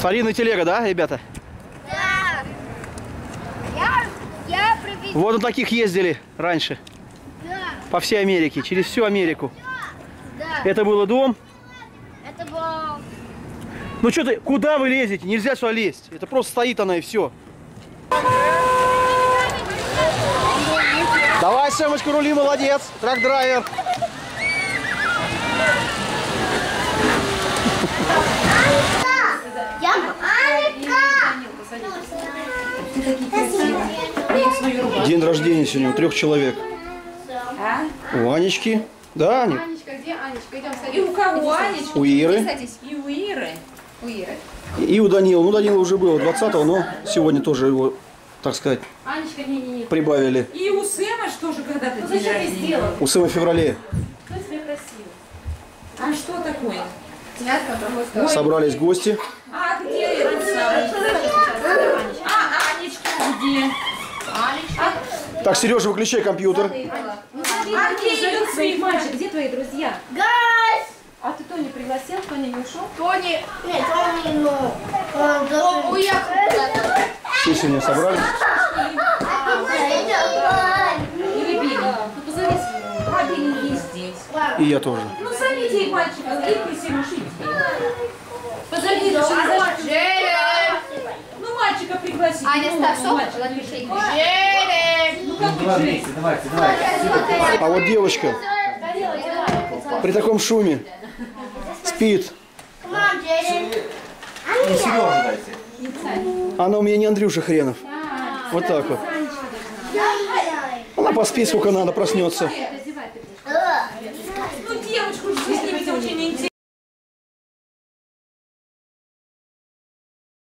Старинная телега, да, ребята? Да. Я, я привез... Вот на таких ездили раньше. Да, По всей Америке, через всю Америку. да. Это был дом. Это был... Ну что ты, куда вы лезете? Нельзя сюда лезть. Это просто стоит она и все. Давай, Сэмочка, рули, молодец. Трак-драйвер. День рождения сегодня у трех человек. У Анечки. Да, Аня? Анечка, где Анечка? Идем садись. И у кого, Анечка? У Иры. Садись. И у Иры. У Иры. И у Данила. Ну, Данила уже было 20-го, но сегодня тоже его, так сказать, Анечка, не-не-не. прибавили. И у Сэма что же когда-то Ну день зачем ты сделал? У Сэма в феврале. Кто тебе красиво? А что такое? Собрались гости. А где этот самый? А Анечка где? Так, Сережа, выключай компьютер. А где этот Своих мальчик, где твои друзья? Газ! А ты Тони пригласил? Тони не ушел? Тони... Нет, Тони, ну... Он уехал. Все сегодня собрались. Ну. А есть здесь. И я тоже. Ну зовите их мальчиков, их мужики. Позови, ну зашли? Ну мальчика пригласи. Аня, Ну, ставь ну, сок, мальчика напиши. Ну А вот девочка при таком шуме спит. Она у меня не Андрюша Хренов. Вот так вот. Она поспит, сколько надо, проснется.